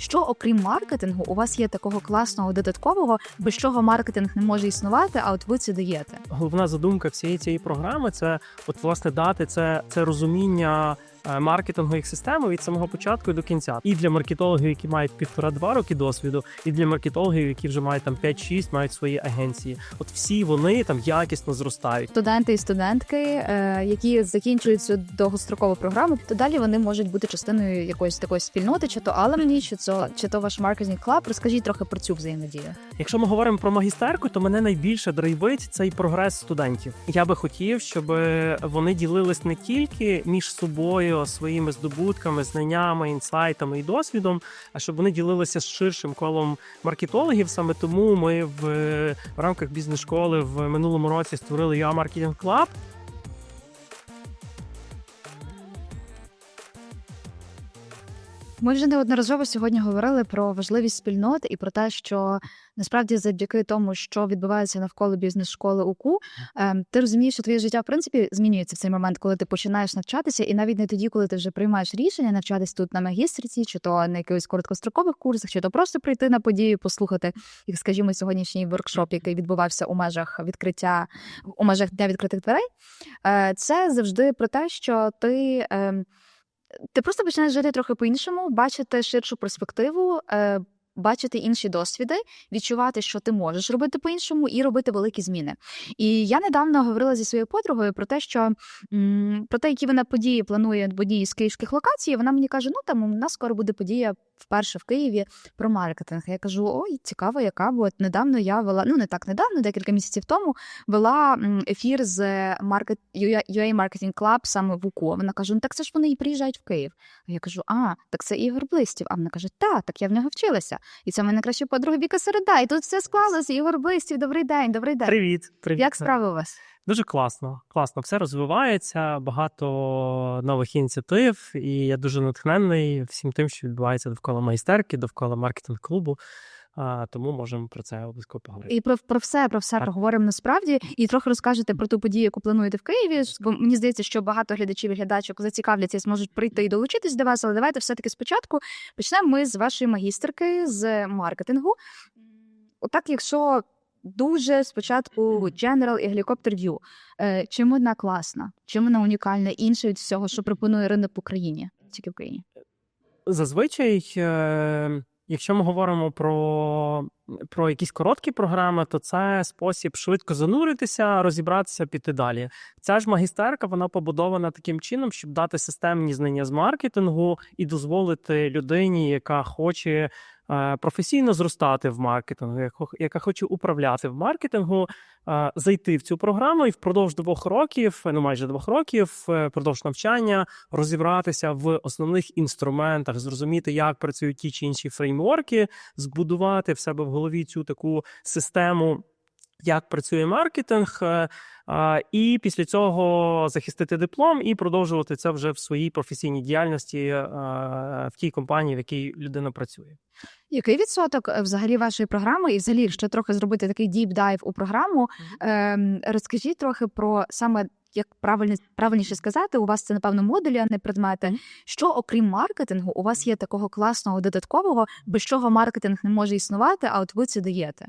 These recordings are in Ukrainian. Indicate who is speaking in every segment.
Speaker 1: Що окрім маркетингу, у вас є такого класного додаткового, без чого маркетинг не може існувати, а от ви це даєте?
Speaker 2: Головна задумка всієї цієї програми це от власне дати це, це розуміння. Е, Маркетингових систем від самого початку і до кінця, і для маркетологів, які мають півтора-два роки досвіду, і для маркетологів, які вже мають там 5-6, мають свої агенції. От всі вони там якісно зростають.
Speaker 1: Студенти і студентки, е, які закінчують цю довгострокову програму, то далі вони можуть бути частиною якоїсь такої спільноти, чи то Alumni, чи то, чи то ваш маркетинг клаб. Розкажіть трохи про цю взаємодію.
Speaker 2: Якщо ми говоримо про магістерку, то мене найбільше драйвить цей прогрес студентів. Я би хотів, щоб вони ділились не тільки між собою своїми здобутками, знаннями, інсайтами і досвідом, а щоб вони ділилися з ширшим колом маркетологів. Саме тому ми в, в рамках бізнес-школи в минулому році створили я Marketing Club,
Speaker 1: Ми вже неодноразово сьогодні говорили про важливість спільнот і про те, що насправді завдяки тому, що відбувається навколо бізнес-школи УКУ, ем, ти розумієш, що твоє життя в принципі змінюється в цей момент, коли ти починаєш навчатися, і навіть не тоді, коли ти вже приймаєш рішення навчатись тут на магістриці, чи то на якихось короткострокових курсах, чи то просто прийти на подію, послухати, як скажімо, сьогоднішній воркшоп, який відбувався у межах відкриття у межах дня відкритих дверей. Е, Це завжди про те, що ти. Ти просто починаєш жити трохи по-іншому, бачити ширшу перспективу, е, бачити інші досвіди, відчувати, що ти можеш робити по-іншому, і робити великі зміни. І я недавно говорила зі своєю подругою про те, що про те, які вона події планує в одній з київських локацій. Вона мені каже: ну там у нас скоро буде подія вперше в Києві про маркетинг. Я кажу: ой, цікаво, яка бо недавно я вела, ну не так недавно, декілька місяців тому вела ефір з маркет UA Marketing Club саме в УКО. Вона каже: ну так це ж вони і приїжджають в Київ. А я кажу: а, так це Ігор Блистів. А вона каже: та, так я в нього вчилася. І це в мене найкраща подруга Віка Середа. І тут все склалося. Ігор Блистів, добрий день, добрий день.
Speaker 2: Привіт, привіт.
Speaker 1: Як справи у вас?
Speaker 2: Дуже класно, класно. Все розвивається, багато нових ініціатив, і я дуже натхненний всім тим, що відбувається довкола майстерки, довкола маркетинг-клубу. А, тому можемо про це обов'язково поговорити.
Speaker 1: І про, про все, про все
Speaker 2: Так.
Speaker 1: поговоримо насправді. І трохи розкажете про ту подію, яку плануєте в Києві. Бо мені здається, що багато глядачів і глядачок зацікавляться і зможуть прийти і долучитись до вас. Але давайте все-таки спочатку почнемо ми з вашої магістерки з маркетингу. Отак, якщо дуже спочатку General і Helicopter View, е, чим вона класна, чим вона унікальна, інша від всього, що пропонує ринок в Україні, тільки в Україні.
Speaker 2: Зазвичай, е, якщо ми говоримо про, про якісь короткі програми, то це спосіб швидко зануритися, розібратися, піти далі. Ця ж магістерка вона побудована таким чином, щоб дати системні знання з маркетингу і дозволити людині, яка хоче професійно зростати в маркетингу, яка- хоче управляти в маркетингу, е, зайти в цю програму і впродовж двох років, ну майже двох років, е, впродовж навчання розібратися в основних інструментах, зрозуміти, як працюють ті чи інші фреймворки, збудувати в себе в голові цю таку систему. Як працює маркетинг, е, і після цього захистити диплом і продовжувати це вже в своїй професійній діяльності е, в тій компанії, в якій людина працює.
Speaker 1: Який відсоток е, взагалі вашої програми, і взагалі, ще трохи зробити такий діп дайв у програму, ем, розкажіть трохи про саме як правильно правильніше сказати, у вас це напевно модулі, а не предмети. Що окрім маркетингу, у вас є такого класного додаткового, без чого маркетинг не може існувати, а от ви це даєте.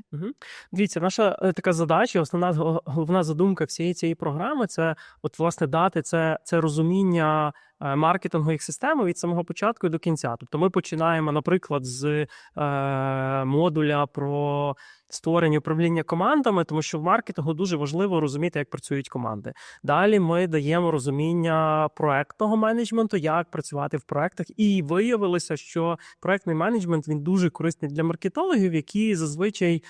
Speaker 2: Дивіться, наша е, така задача, основна го- головна задумка всієї цієї програми це от власне дати це, це розуміння е, маркетингових систем від самого початку до кінця. Тобто ми починаємо, наприклад, з е, модуля про створення управління командами, тому що в маркетингу дуже важливо розуміти, як працюють команди. Далі ми даємо розуміння проектного менеджменту, як працювати в проектах, і виявилося, що проектний менеджмент він дуже корисний для маркетологів, які зазвичай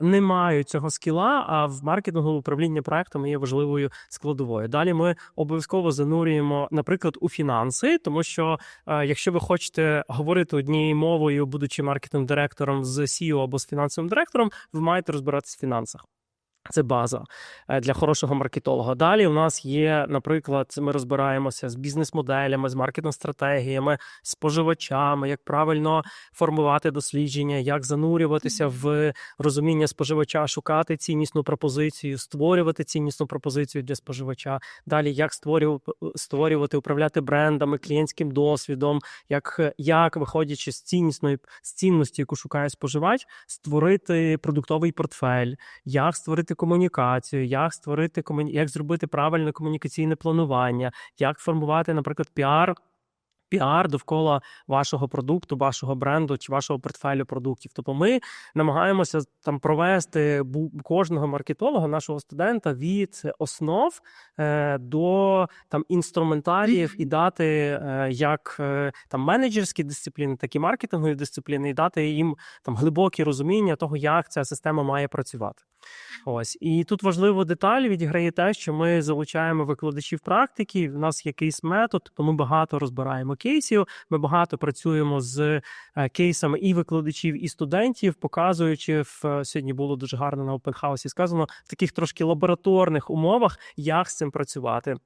Speaker 2: не мають цього скіла. А в маркетингу управління проектами є важливою складовою. Далі ми обов'язково занурюємо, наприклад, у фінанси, тому що е, якщо ви хочете говорити однією мовою, будучи маркетинг директором з CEO або з фінансовим директором, ви маєте розбиратися в фінансах. Це база е, для хорошого маркетолога. Далі у нас є, наприклад, ми розбираємося з бізнес-моделями, з маркетинг-стратегіями, з споживачами, як правильно формувати дослідження, як занурюватися в розуміння споживача, шукати ціннісну пропозицію, створювати ціннісну пропозицію для споживача. Далі як створювати, створювати управляти брендами, клієнтським досвідом, як, як виходячи з ціннісної з цінності, яку шукає споживач, створити продуктовий портфель, як створити комунікацію, як створити як зробити правильне комунікаційне планування, як формувати, наприклад, піар. Піар довкола вашого продукту, вашого бренду чи вашого портфелю продуктів. Тобто ми намагаємося там провести кожного маркетолога, нашого студента від основ е, до там інструментаріїв і дати е, як е, там менеджерські дисципліни, так і маркетингові дисципліни, і дати їм там глибокі розуміння того, як ця система має працювати. Ось і тут важливо деталь відіграє те, що ми залучаємо викладачів практики. В нас є кейс метод, тобто ми багато розбираємо кейсів. Ми багато працюємо з е, кейсами і викладачів, і студентів, показуючи в е, сьогодні було дуже гарно на опенхаусі сказано в таких трошки лабораторних умовах, як з цим працювати.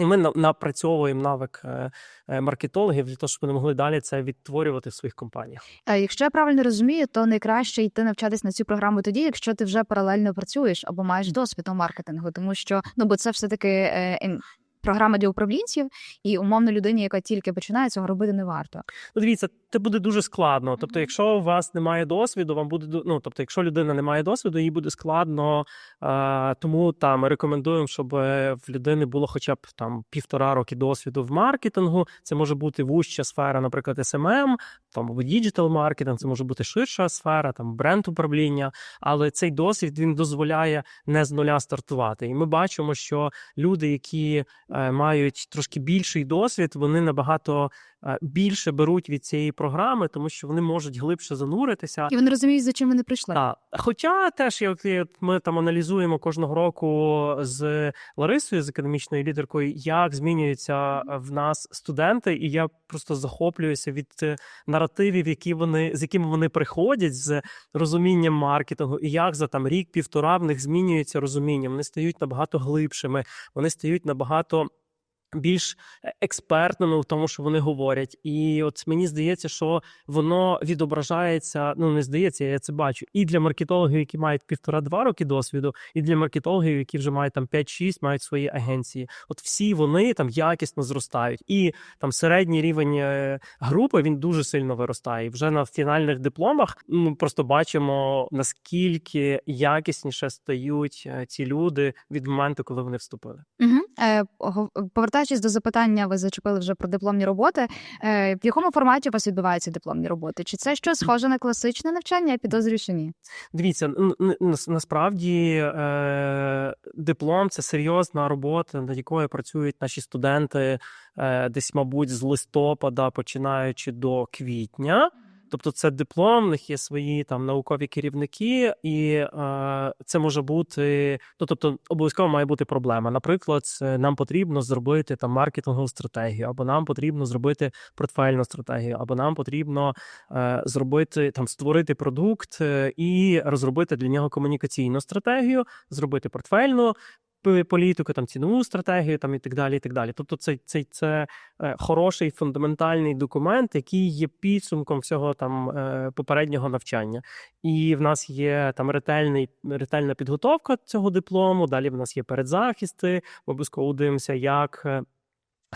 Speaker 2: І ми на- напрацьовуємо навик е, маркетологів для того, щоб вони могли далі це відтворювати в своїх компаніях.
Speaker 1: Е, Якщо я правильно розумію, то найкраще йти навчатись на цю програму тоді, якщо ти вже паралельно працюєш або маєш досвід у маркетингу, тому що ну бо це все таки програма для управлінців, і умовно людині, яка тільки починає цього робити, не варто.
Speaker 2: Ну, дивіться, це буде дуже складно. Тобто, якщо у вас немає досвіду, вам буде ну, тобто, якщо людина не має досвіду, їй буде складно. Е, тому там ми рекомендуємо, щоб в людини було хоча б там півтора роки досвіду в маркетингу. Це може бути вужча сфера, наприклад, SMM, там або діджитал маркетинг, це може бути ширша сфера, там бренд управління. Але цей досвід він дозволяє не з нуля стартувати. І ми бачимо, що люди, які е, мають трошки більший досвід, вони набагато більше беруть від цієї програми, тому що вони можуть глибше зануритися.
Speaker 1: І вони розуміють, за чим вони прийшли.
Speaker 2: Так. Хоча теж як ми там аналізуємо кожного року з Ларисою, з академічною лідеркою, як змінюються в нас студенти, і я просто захоплююся від е, наративів, які вони з якими вони приходять з розумінням маркетингу, і як за там рік-півтора в них змінюється розуміння. Вони стають набагато глибшими, вони стають набагато. Більш експертними в тому, що вони говорять, і от мені здається, що воно відображається. Ну не здається, я це бачу. І для маркетологів, які мають півтора-два роки досвіду, і для маркетологів, які вже мають там 5-6, мають свої агенції. От всі вони там якісно зростають. І там середній рівень е, групи він дуже сильно виростає. І вже на фінальних дипломах ми просто бачимо наскільки якісніше стають е, ці люди від моменту, коли вони вступили.
Speaker 1: Угу. Е, повертаючись до запитання, ви зачепили вже про дипломні роботи. Е, в якому форматі у вас відбуваються дипломні роботи? Чи це щось схоже на класичне навчання? Я підозрюю, що ні.
Speaker 2: Дивіться, насправді е, диплом це серйозна робота, над якою працюють наші студенти десь, мабуть, з листопада, починаючи до квітня. Тобто, це диплом, в них є свої там наукові керівники, і е, це може бути. Ну, тобто, обов'язково має бути проблема. Наприклад, нам потрібно зробити там маркетингову стратегію, або нам потрібно зробити портфельну стратегію, або нам потрібно е, зробити там створити продукт е, і розробити для нього комунікаційну стратегію, зробити портфельну політику, там цінову стратегію, там і так далі. І так далі. Тобто, це, це, це хороший фундаментальний документ, який є підсумком всього там е, попереднього навчання. І в нас є там ретельний ретельна підготовка цього диплому. Далі в нас є передзахисти. Ми обов'язково дивимося, як. е,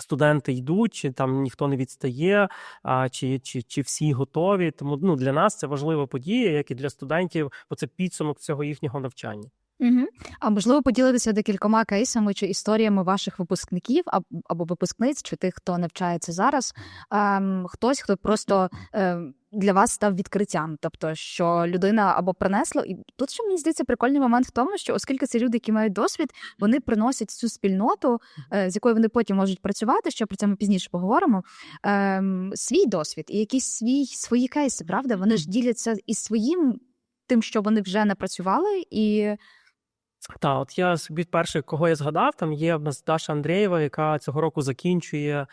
Speaker 2: Студенти йдуть, чи там ніхто не відстає, а чи, чи, чи всі готові. Тому ну для нас це важлива подія, як і для студентів, бо це підсумок цього їхнього навчання.
Speaker 1: Угу. А можливо, поділитися декількома кейсами чи історіями ваших випускників або випускниць, чи тих, хто навчається зараз. Ем, хтось, хто просто ем, для вас став відкриттям, тобто що людина або принесла, і тут ще мені здається прикольний момент в тому, що оскільки це люди, які мають досвід, вони приносять цю спільноту, е, з якою вони потім можуть працювати. Що про це ми пізніше поговоримо. Ем, свій досвід і якісь свій свої кейси, правда? Вони ж діляться із своїм. Тим, що вони вже напрацювали, і
Speaker 2: Та, от я собі перше, кого я згадав, там є в нас Даша Андрієва, яка цього року закінчує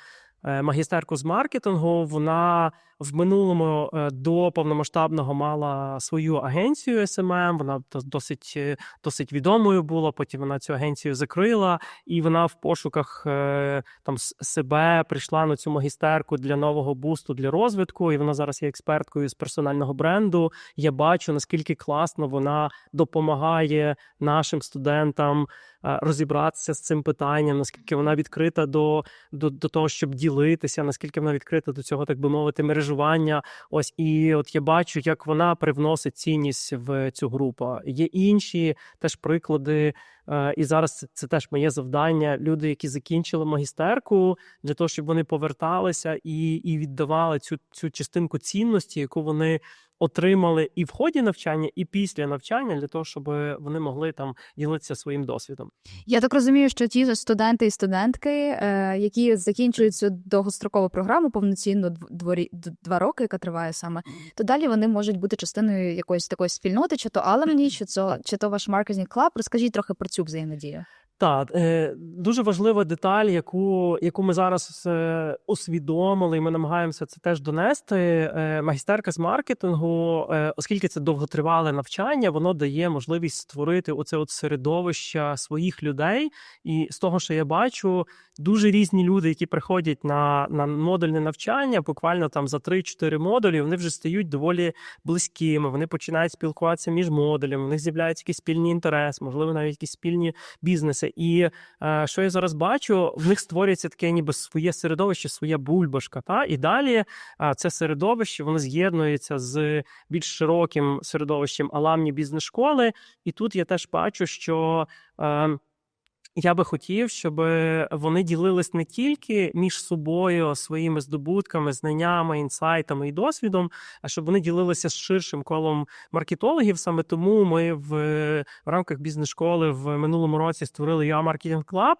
Speaker 2: е, магістерку з маркетингу. Вона в минулому е, до повномасштабного мала свою агенцію SMM, Вона дос- досить, е, досить відомою була. Потім вона цю агенцію закрила, і вона в пошуках е, там себе прийшла на цю магістерку для нового бусту для розвитку. І вона зараз є експерткою з персонального бренду. Я бачу наскільки класно вона допомагає нашим студентам розібратися з цим питанням, наскільки вона відкрита до, до, до того, щоб ділитися, наскільки вона відкрита до цього, так би мовити, мережування. Ось і от я бачу, як вона привносить цінність в цю групу. Є інші теж приклади. Е, І зараз це- теж моє завдання. Люди, які закінчили магістерку, для того, щоб вони поверталися і, і віддавали цю, цю частинку цінності, яку вони отримали і в ході навчання, і після навчання, для того, щоб вони могли там ділитися своїм досвідом.
Speaker 1: Я так розумію, що ті ж студенти і студентки, е, які закінчують цю довгострокову програму, повноцінну дв- дворі два роки, яка триває саме, то далі вони можуть бути частиною якоїсь такої спільноти, чи то Аламні, чи то чи то ваш маркетинг клаб. Розкажіть трохи про цю взаємодію.
Speaker 2: Так, е, дуже важлива деталь, яку, яку ми зараз е, усвідомили, і ми намагаємося це теж донести. Е, магістерка з маркетингу, оскільки це довготривале навчання, воно дає можливість створити оце от середовище своїх людей. І з того, що я бачу, дуже різні люди, які приходять на, на модульне навчання, буквально там за 3-4 модулі, вони вже стають доволі близькими. Вони починають спілкуватися між модулями. В них з'являються якісь спільні інтереси, можливо, навіть якісь спільні бізнеси. І е, що я зараз бачу, в них створюється таке, ніби своє середовище, своя бульбашка. Та і далі е, це середовище воно з'єднується з більш широким середовищем аламні бізнес-школи. І тут я теж бачу, що. Е, я би хотів, щоб вони ділились не тільки між собою своїми здобутками, знаннями, інсайтами і досвідом, а щоб вони ділилися з ширшим колом маркетологів. Саме тому ми в, в рамках бізнес-школи в минулому році створили UA Marketing Club,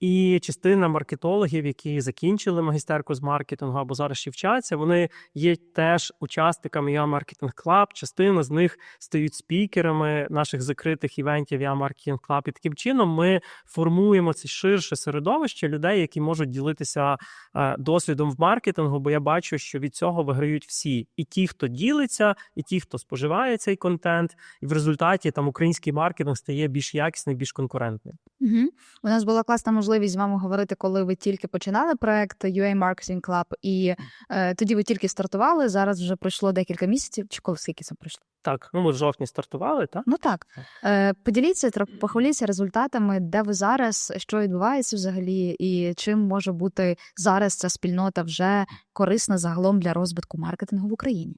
Speaker 2: і частина маркетологів, які закінчили магістерку з маркетингу або зараз ще вчаться, вони є теж учасниками UA Marketing Club. Частина з них стають спікерами наших закритих івентів UA Marketing Club. І таким чином ми формуємо це ширше середовище людей, які можуть ділитися е, досвідом в маркетингу. Бо я бачу, що від цього виграють всі: і ті, хто ділиться, і ті, хто споживає цей контент. І в результаті там український маркетинг стає більш якісним, більш конкурентним.
Speaker 1: Угу. У нас була класна можливість з вами говорити, коли ви тільки починали проект UA Marketing Club, і е, тоді ви тільки стартували. Зараз вже пройшло декілька місяців. Чи коли скільки це пройшло?
Speaker 2: Так, ну ми в жовтні стартували, так?
Speaker 1: Ну так е, поділіться трохи, похваліться результатами, де ви зараз, що відбувається взагалі, і чим може бути зараз ця спільнота вже корисна загалом для розвитку маркетингу в Україні.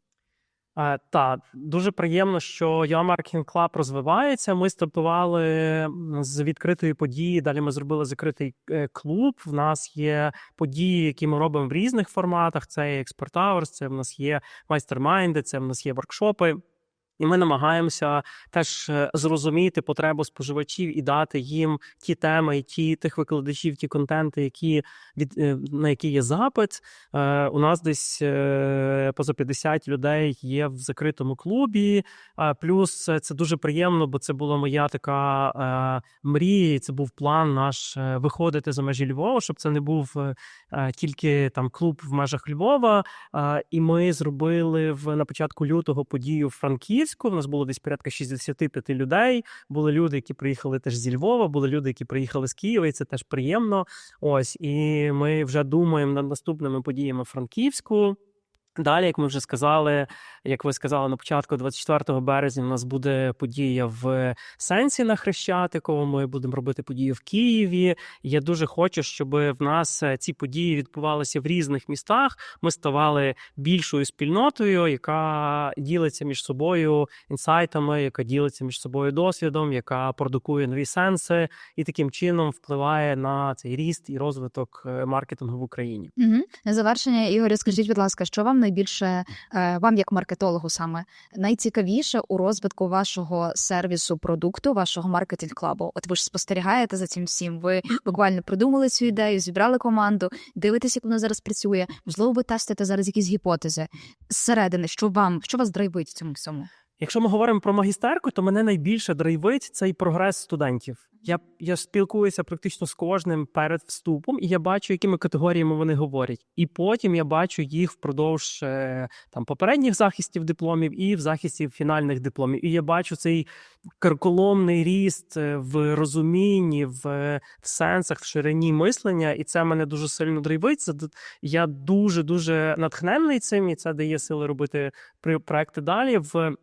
Speaker 2: Е, Так, дуже приємно, що UA Marketing Club розвивається. Ми стартували з відкритої події. Далі ми зробили закритий е, клуб. В нас є події, які ми робимо в різних форматах. Це і Hours, це в нас є майстермайнди, це в нас є воркшопи. І ми намагаємося теж е, зрозуміти потребу споживачів і дати їм ті теми, ті тих викладачів, ті контенти, які від е, на які є запит. Е, У нас десь поза 50 людей є в закритому клубі. Е, Плюс це дуже приємно, бо це була моя така мрія. і Це був план наш виходити за межі Львова, щоб це не був тільки там клуб в межах Львова. І ми зробили в на початку лютого подію в Франківську. У нас було десь порядка 65 людей. Були люди, які приїхали теж зі Львова, були люди, які приїхали з Києва, і це теж приємно. Ось і ми вже думаємо над наступними подіями Франківську. Далі, як ми вже сказали, як ви сказали на початку, 24 березня у нас буде подія в Сенсі на Хрещатику. Ми будемо робити подію в Києві. Я дуже хочу, щоб в нас е, ці події відбувалися в різних містах. Ми ставали більшою спільнотою, яка ділиться між собою інсайтами, яка ділиться між собою досвідом, яка продукує нові сенси, і таким чином впливає на цей ріст і розвиток е, маркетингу в Україні.
Speaker 1: Угу. На завершення, Ігорю, скажіть, будь ласка, що вам найбільше е, вам, як маркетологу, саме найцікавіше у розвитку вашого сервісу продукту, вашого маркетинг клабу? От ви ж спостерігаєте за цим всім. Ви буквально придумали цю ідею, зібрали команду, дивитесь, як вона зараз працює. Можливо, ви тестите зараз якісь гіпотези зсередини, що вам що вас драйвить в цьому всьому?
Speaker 2: Якщо ми говоримо про магістерку, то мене найбільше драйвить цей прогрес студентів. Я, я спілкуюся практично з кожним перед вступом, і я бачу, якими категоріями вони говорять. І потім я бачу їх впродовж е, там попередніх захистів дипломів і в захисті фінальних дипломів. І я бачу цей карколомний ріст е, в розумінні, в, е, в сенсах, в ширині мислення, і це мене дуже сильно драйвить. Я дуже дуже натхнений цим, і це дає сили робити проекти далі. В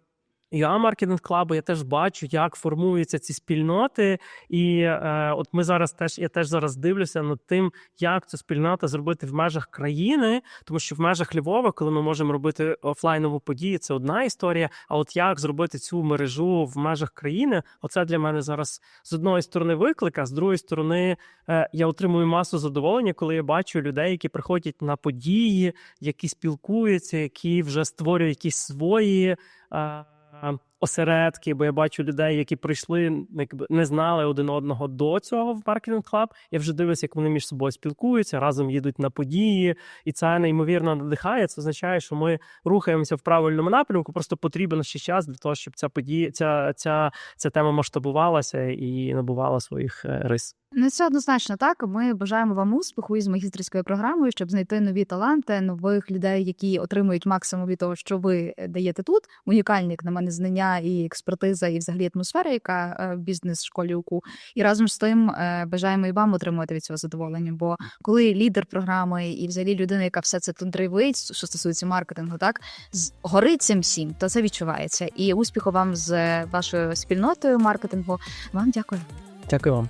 Speaker 2: UA Marketing Club я теж бачу, як формуються ці спільноти. І е, от ми зараз теж я теж зараз дивлюся над тим, як цю спільноту зробити в межах країни, тому що в межах Львова, коли ми можемо робити офлайнову подію, це одна історія. А от як зробити цю мережу в межах країни, оце для мене зараз з одної сторони виклик, а з другої сторони е, я отримую масу задоволення, коли я бачу людей, які приходять на події, які спілкуються, які вже створюють якісь свої. е, Осередки, бо я бачу людей, які прийшли, якби не знали один одного до цього в маркетинг клаб. Я вже дивлюся, як вони між собою спілкуються, разом їдуть на події, і це неймовірно надихає. Це означає, що ми рухаємося в правильному напрямку. Просто потрібен ще час для того, щоб ця подія, ця, ця, ця тема масштабувалася і набувала своїх е, рис.
Speaker 1: Ну, це однозначно так. Ми бажаємо вам успіху із магістерською програмою, щоб знайти нові таланти, нових людей, які отримують максимум від того, що ви даєте тут. Унікальні, як на мене, знання і експертиза, і взагалі атмосфера, яка е, в бізнес-школі УКУ. І разом з тим е, бажаємо і вам отримувати від цього задоволення. Бо коли лідер програми і взагалі людина, яка все це тут драйвить, що стосується маркетингу, так горить цим всім, то це відчувається. І успіху вам з вашою спільнотою маркетингу. Вам дякую.
Speaker 2: Дякую вам.